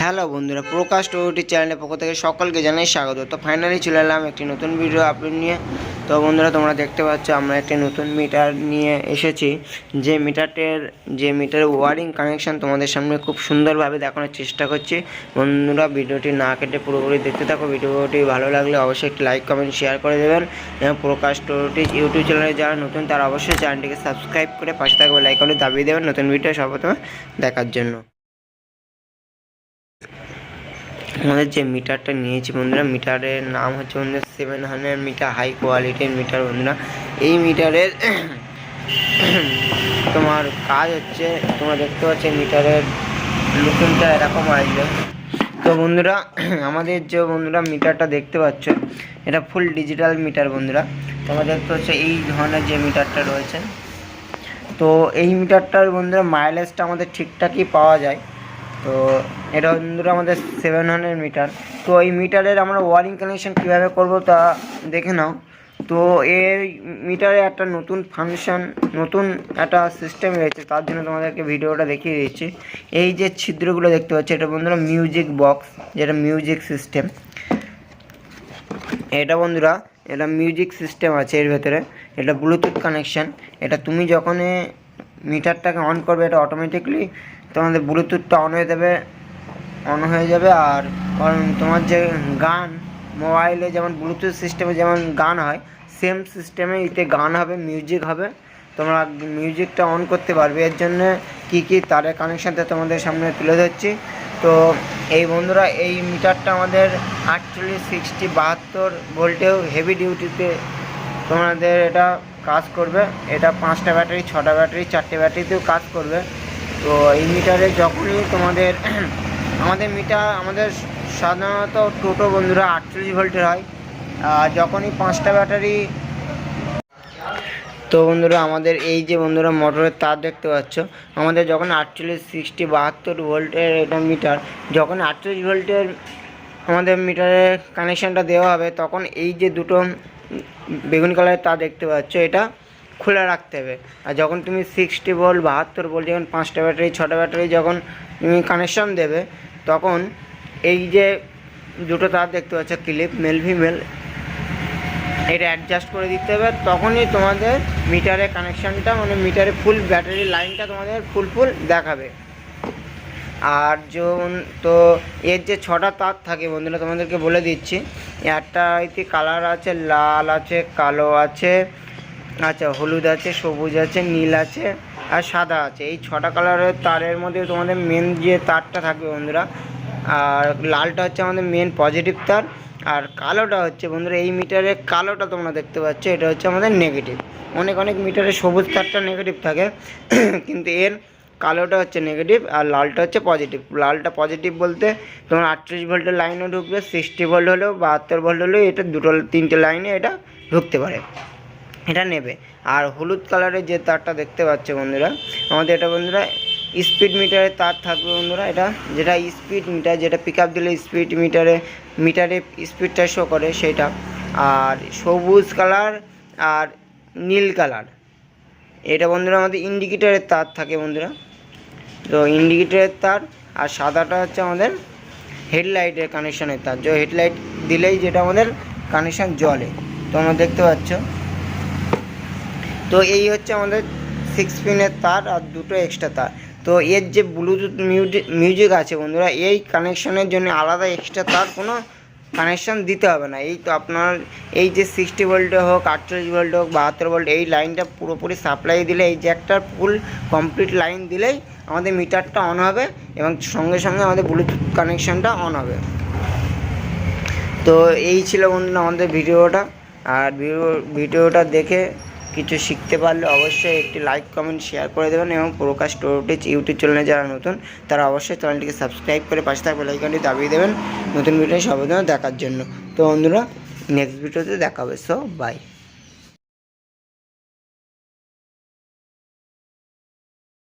Hello বন্ধুরা, প্রকাশ টোটি চ্যানেলের পক্ষ থেকে সকলকে জানাই স্বাগত। তো ফাইনালি চলে এলাম একটি নতুন ভিডিও আপলোড নিয়ে। তো বন্ধুরা, তোমরা দেখতে পাচ্ছ আমরা একটি নতুন মিটার নিয়ে এসেছি। যে মিটারটের যে মিটার ওয়ারিং কানেকশন তোমাদের সামনে খুব সুন্দরভাবে দেখানোর চেষ্টা করছি। বন্ধুরা, ভিডিওটি না কেটে পুরোপুরি দেখতে থাকো। ভিডিওটি ভালো লাগলে অবশ্যই একটি লাইক কমেন্ট শেয়ার করে দেবেন। এবং প্রকাশ টোটি ইউটিউব চ্যানেলে যারা নতুন, তারা অবশ্যই চ্যানেলটিকে সাবস্ক্রাইব করে পাশে থাকবে লাইকনটি দাবিয়ে দেবেন নতুন ভিডিও সর্বপ্রথমে দেখার জন্য। আমাদের যে মিটারটা নিয়েছি বন্ধুরা, মিটারের নাম হচ্ছে বন্ধুরা সেভেন হান্ড্রেড মিটার হাই কোয়ালিটির মিটার বন্ধুরা। এই মিটারের তোমার কাজ হচ্ছে, তোমরা দেখতে পাচ্ছ মিটারের লুকিংটা এরকম আসবে। তো বন্ধুরা, আমাদের যে বন্ধুরা মিটারটা দেখতে পাচ্ছ, এটা ফুল ডিজিটাল মিটার বন্ধুরা। তোমরা দেখতে পাচ্ছ এই ধরনের যে মিটারটা রয়েছে। তো এই মিটারটার বন্ধুরা মাইলেজটা আমাদের ঠিকঠাকই পাওয়া যায়। তো এটা বন্ধুরা আমাদের সেভেন হান্ড্রেড মিটার তো এই মিটারের আমরা ওয়ারিং কানেকশান কীভাবে করব তা দেখে নাও। তো এই মিটারে একটা নতুন ফাংশন নতুন একটা সিস্টেম রয়েছে, তার জন্য তোমাদেরকে ভিডিওটা দেখিয়ে দিচ্ছি। এই যে ছিদ্রগুলো দেখতে পাচ্ছি, এটা বন্ধুরা মিউজিক বক্স যেটা মিউজিক সিস্টেম এটা বন্ধুরা, এটা মিউজিক সিস্টেম আছে এর ভেতরে। এটা ব্লুটুথ কানেকশান এটা তুমি যখন মিটারটাকে অন করবে এটা অটোমেটিকলি তোমাদের ব্লুটুথটা অন হয়ে যাবে অন হয়ে যাবে আর তোমার যে গান মোবাইলে যেমন ব্লুটুথ সিস্টেমে যেমন গান হয় সেম সিস্টেমে এতে গান হবে মিউজিক হবে, তোমরা মিউজিকটা অন করতে পারবে। এর জন্য কী কী তারের কানেকশানটা তোমাদের সামনে তুলে ধরছি। তো এই বন্ধুরা, এই মিটারটা আমাদের আটচল্লিশ সিক্সটি বাহাত্তর ভোল্টেও হেভি ডিউটিতে তোমাদের এটা কাজ করবে। এটা পাঁচটা ব্যাটারি, ছটা ব্যাটারি, চারটে ব্যাটারিতেও কাজ করবে। তো এই মিটারে যখনই তোমাদের আমাদের মিটার, আমাদের সাধারণত টোটো বন্ধুরা আটচল্লিশ ভোল্টের হয়। যখনই পাঁচটা ব্যাটারি তো বন্ধুরা, আমাদের এই যে বন্ধুরা মোটরের তার দেখতে পাচ্ছ, আমাদের যখন আটচল্লিশ, সিক্সটি, বাহাত্তর ভোল্টের এটা মিটার, যখন আটচল্লিশ ভোল্টের আমাদের মিটারের কানেকশানটা দেওয়া হবে, তখন এই যে দুটো বেগুনি কালারের তার দেখতে পাচ্ছ, এটা খুলে রাখতে হবে। আর যখন তুমি সিক্সটি ভোল্ট বাহাত্তর ভোল্ট যখন পাঁচটা ব্যাটারি, ছটা ব্যাটারি যখন তুমি কানেকশান দেবে, তখন এই যে দুটো তার দেখতে পাচ্ছ ক্লিপ মেল ফিমেল এটা অ্যাডজাস্ট করে দিতে হবে। তখনই তোমাদের মিটারে কানেকশানটা মানে মিটারে ফুল ব্যাটারি লাইনটা তোমাদের ফুল ফুল দেখাবে। আর যেমন তো এর যে ছটা তার থাকে বন্ধুরা, তোমাদেরকে বলে দিচ্ছি। একটা এতে কালার আছে, লাল আছে, কালো আছে আচ্ছা হলুদ আছে, সবুজ আছে, নীল আছে আর সাদা আছে। এই ছটা কালারের তারের মধ্যে তোমাদের মেন যে তারটা থাকবে বন্ধুরা, আর লালটা হচ্ছে আমাদের মেন পজিটিভ তার, আর কালোটা হচ্ছে বন্ধুরা, এই মিটারে কালোটা তোমরা দেখতে পাচ্ছ, এটা হচ্ছে আমাদের নেগেটিভ অনেক অনেক মিটারে সবুজ তারটা নেগেটিভ থাকে, কিন্তু এর কালোটা হচ্ছে নেগেটিভ আর লালটা হচ্ছে পজিটিভ লালটা পজিটিভ বলতে তোমার আটত্রিশ ভোল্টের লাইনে ঢুকবে সিক্সটি ভোল্ট হলেও বাহাত্তর ভোল্ট হলেও এটা দুটো, তিনটে লাইনে এটা ঢুকতে পারে, এটা নেবে। আর হলুদ কালারের যে তারটা দেখতে পাচ্ছে বন্ধুরা, আমাদের এটা বন্ধুরা স্পিড মিটারের তার থাকবে বন্ধুরা, এটা যেটা স্পিড মিটার যেটা পিক দিলে স্পিড মিটারে মিটারে স্পিডটা শো করে সেটা। আর সবুজ কালার আর নীল কালার এটা বন্ধুরা আমাদের ইন্ডিকেটারের তার থাকে বন্ধুরা। তো ইন্ডিকেটারের তার আর সাদাটা হচ্ছে আমাদের হেডলাইটের কানেকশনের তার। যে হেডলাইট দিলেই যেটা আমাদের কানেকশান জ্বলে। তো আমরা দেখতে পাচ্ছ? তো এই হচ্ছে আমাদের সিক্স পিনের তার আর দুটো এক্সট্রা তার। তো এর যে ব্লুটুথ মিউজিক আছে বন্ধুরা, এই কানেকশনের জন্য আলাদা এক্সট্রা তার কোনো কানেকশান দিতে হবে না। এই তো আপনার এই যে সিক্সটি ভোল্টে হোক, আটচল্লিশ ভোল্ট হোক, বাহাত্তর ভোল্ট এই লাইনটা পুরোপুরি সাপ্লাই দিলে, এই যে একটা ফুল কমপ্লিট লাইন দিলেই আমাদের মিটারটা অন হবে এবং সঙ্গে সঙ্গে আমাদের ব্লুটুথ কানেকশানটা অন হবে। তো এই ছিল বন্ধুরা আমাদের ভিডিওটা। আর ভিডিও, ভিডিওটা দেখে কিছু শিখতে পারলে অবশ্যই একটি লাইক কমেন্ট শেয়ার করে দেবেন এবং প্রকাশ টোটিচ ইউটিউব চ্যানেলে যারা নতুন, তারা অবশ্যই চ্যানেলটিকে সাবস্ক্রাইব করে পাশে থাকবে লাইকনটি দাবিয়ে দেবেন। নতুন ভিডিও সর্বদা দেখার জন্য। তো বন্ধুরা নেক্সট ভিডিওতে দেখাবে। So by